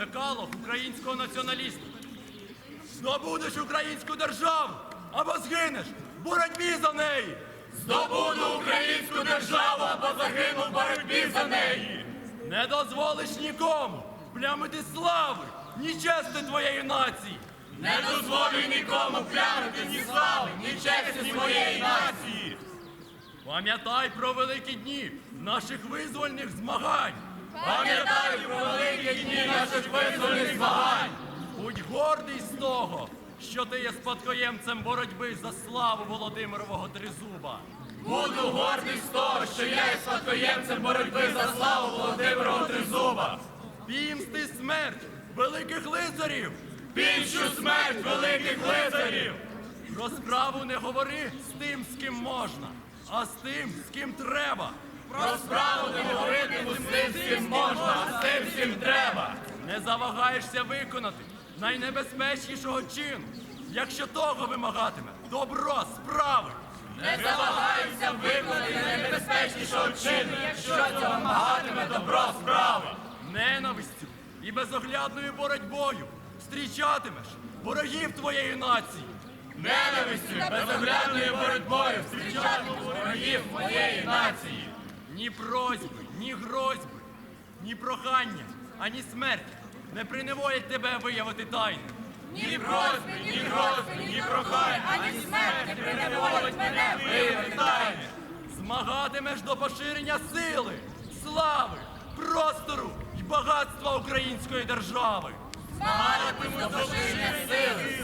Декалог українського націоналіста. Здобудеш українську державу або згинеш в боротьбі за неї. Здобуду українську державу або загину в боротьбі за неї. Не дозволиш нікому плямити слави, ні чести твоєї нації. Не дозволю нікому плямити ні слави, ні честі моєї нації. Пам'ятай про великі дні наших визвольних змагань. Пам'ятаю про великі дні наших визвольних змагань. Будь гордий з того, що ти є спадкоємцем боротьби за славу Володимирового Тризуба. Буду гордий з того, що я є спадкоємцем боротьби за славу Володимира Тризуба. Пімсти смерть великих лицарів. Більшу смерть великих лицарів. Про справу не говори з тим, з ким можна, а з тим, з ким треба. Про справу не говоритиму з тим, з ким можна, а з тим, з ким треба. Не завагаєшся виконати найнебезпечнішого чину, якщо того вимагатиме добро справи. Не завагаюся виконати найнебезпечнішого чину, якщо цього вимагатиме добро справа. Ненавистю і безоглядною боротьбою зустрічатимеш ворогів твоєї нації. Ненавистю, безоглядною боротьбою зустрічати ворогів моєї нації. Ні просьби, ні грозьби, ні прохання, ані смерть не приневолять тебе виявити тайну. Ні просьби, ні грозби, ні прохань, ані смерть не приневолить мене виявити тайни. Змагатимеш до поширення сили, слави, простору і багатства української держави. Змагатиму до поширення сили,